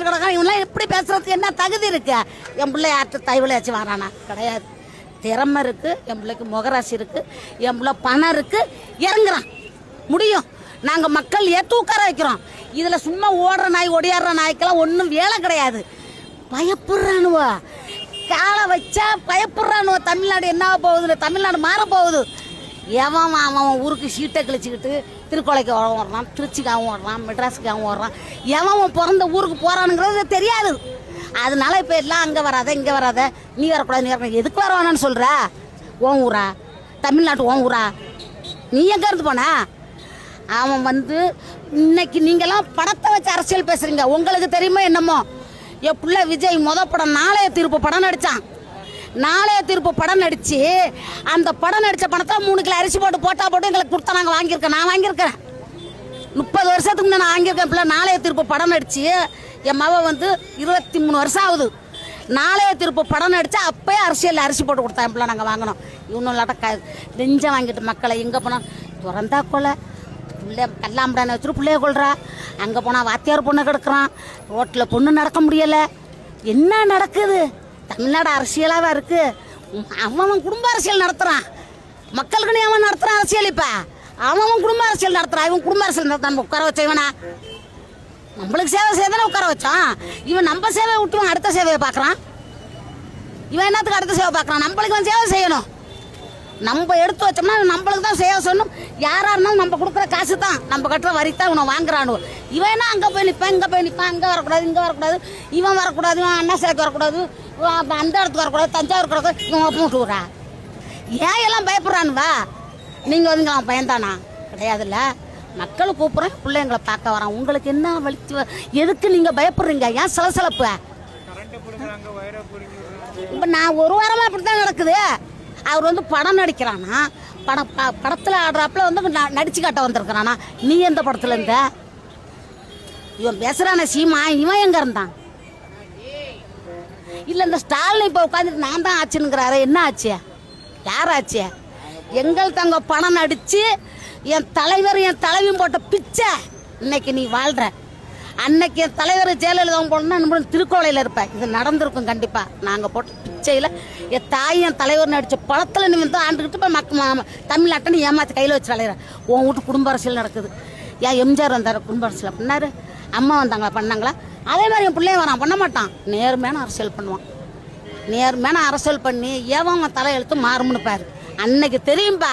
பேசிட்டு கிடக்கான் இவன்லாம் எப்படி பேசுறதுக்கு என்ன தகுதி இருக்கு? என் பிள்ளை யார்கிட்ட தைவலையாச்சும் வரானா? கிடையாது. திறமை இருக்கு என் பிள்ளைக்கு முகராசி இருக்கு என் பிள்ளை பணம் இருக்கு. இறங்குறான். முடியும். நாங்கள் மக்கள் ஏற்று உட்கார வைக்கிறோம். இதில் சும்மா ஓடுற நாய் ஒடியாடுற நாய்க்கெல்லாம் ஒன்றும் வேலை கிடையாது. பயப்படுறானுவோ? காலை வச்சா பயப்படுறானுவோ? தமிழ்நாடு என்ன போகுதுன்னு? தமிழ்நாடு மாற போகுது. எவன் அவன் அவன் ஊருக்கு சீட்டை கிழிச்சிக்கிட்டு திருக்கோலைக்கு ஓடுறான் திருச்சிக்காகவும் ஓடுறான் மெட்ராஸுக்காகவும் ஓடுறான். எவன் அவன் பிறந்த ஊருக்கு போகிறானுங்கிறது தெரியாது. அதனால இப்போ எல்லாம் அங்கே வராத இங்கே வராத நீ வரக்கூடாது நீ வரக்கூடாது. எதுக்கு வர வேணாம்னு சொல்கிற ஓன் ஊரா? தமிழ்நாட்டு ஓன் ஊரா? நீ எங்கே இருந்து போன? அவன் வந்து இன்னைக்கு நீங்களாம் படத்தை வச்சு அரசியல் பேசுகிறீங்க உங்களுக்கு தெரியுமா என்னமோ? என் பிள்ளை விஜய் மொத படம் நாளைய திருப்ப படம் நடித்தான் நாளைய தீர்ப்பு படம் நடிச்சு அந்த படம் நடித்த பணத்தை மூணு கிலோ அரிசி போட்டு போட்டா போட்டு எங்களுக்கு கொடுத்தா நாங்கள் வாங்கியிருக்கேன் நான் வாங்கியிருக்கேன் முப்பது வருஷத்துக்கு முன்ன நான் வாங்கியிருக்கேன் பிள்ளை. நாளைய தீர்ப்பு படம் நடிச்சு என் மவ வந்து இருபத்தி மூணு வருஷம் ஆகுது. நாளைய திருப்பு படம் நடித்தா அப்பயே அரிசியில் அரிசி போட்டு கொடுத்தா என் பிள்ளை நாங்கள் வாங்கினோம் இன்னும் இல்லாட்ட க நெஞ்சம் வாங்கிட்டு மக்களை எங்கே போனால் திறந்தா கொலை. பிள்ளை கல்லாம்படான வச்சுட்டு பிள்ளைய கொள்றா அங்கே போனால் வாத்தியார் பொண்ணு கிடக்குறான். ரோட்டில் பொண்ணு நடக்க முடியலை. என்ன நடக்குது? தமிழ்நாடு அரசியலாகவா இருக்கு? அவன் அவன் குடும்ப அரசியல் நடத்துகிறான் மக்களுக்குன்னு அவன் நடத்துகிறான் அரசியல் இப்போ. அவன் அவன் குடும்ப அரசியல் நடத்துகிறான் இவன் குடும்ப அரசியல் நடத்த நம்ம உட்கார வச்ச இவனா? நம்மளுக்கு சேவை செய்ய உட்கார வச்சான். இவன் நம்ம சேவையை விட்டுவன் அடுத்த சேவையை பார்க்குறான். இவன் என்னத்துக்கு அடுத்த சேவை பார்க்குறான்? நம்மளுக்கு அவன் சேவை செய்யணும். நம்ம எடுத்து வச்சோம்னா நம்மளுக்கு தான் சேவை சொல்லணும் யாராக இருந்தாலும் நம்ம கொடுக்குற காசு தான் நம்ம கட்டுற வரி தான் இவனை வாங்குறானு. இவன் அங்கே போய் நிற்பான் இங்கே போய் நிற்பான் அங்கே வரக்கூடாது இங்கே வரக்கூடாது. இவன் வரக்கூடாது இவன் அண்ணா சேக்கு வரக்கூடாது அந்த இடத்துக்கு வரக்கூடாது தஞ்சாவூர் கூடாது இவன் மூட்டுறா ஏன் எல்லாம் பயப்படுறானுவா நீங்கள் வந்து அவன் பயந்தானா? கிடையாதுல்ல. மக்கள் கூப்பிட்றேன் பிள்ளைங்களை பார்க்க வரான். உங்களுக்கு என்ன வலிச்சு வ- எதுக்கு நீங்கள் பயப்படுறீங்க? ஏன் சலசலப்பு? இப்போ நான் ஒரு வாரமாக அப்படி தான் நடக்குது. அவர் வந்து படம் நடிக்கிறானா? படம் ப படத்தில் ஆடுறாப்புல வந்து ந- நடிச்சு காட்ட வந்திருக்கிறானா? நீ எந்த படத்தில் இருந்த? இவன் பேசுகிறான சீமா இவன் எங்கே இருந்தான்? இல்லை இந்த ஸ்டாலின் இப்போ உட்காந்துட்டு நான் தான் ஆச்சுங்கிறாரு என்ன ஆச்சு? யார் ஆச்சு? எங்கள் தங்க பணம் நடித்து என் தலைவர் என் தலைவியும் போட்ட பிச்சை. இன்னைக்கு நீ வாழ்கிற அன்னைக்கு தலைவர் ஜெயலலிதாவும் போனோம்னா நம்ம திருக்கோலையில் இருப்பேன். இது நடந்திருக்கும் கண்டிப்பாக நாங்கள் போட்ட பிச்சையில் என் தாய் என் தலைவர் நடித்த பழத்தில் நீ வந்து ஆண்டுக்கிட்டு போய் மக்க தமிழ்நாட்டை நீ ஏமாற்றி கையில் வச்சு வளையிற உன் வீட்டு குடும்ப அரசியல் நடக்குது. ஏன் எம்ஜிஆர் வந்தார் குடும்ப அரசியல் பண்ணார். அம்மா வந்தாங்களா பண்ணாங்களா? அதே மாதிரி என் பிள்ளைய வரான் பண்ண மாட்டான். நேர்மையான அரசியல் பண்ணுவான். நேர்மையான அரசியல் பண்ணி ஏவன் அவன் தலையெழுத்து மாறும்னு பாரு. அன்னைக்கு தெரியும்பா.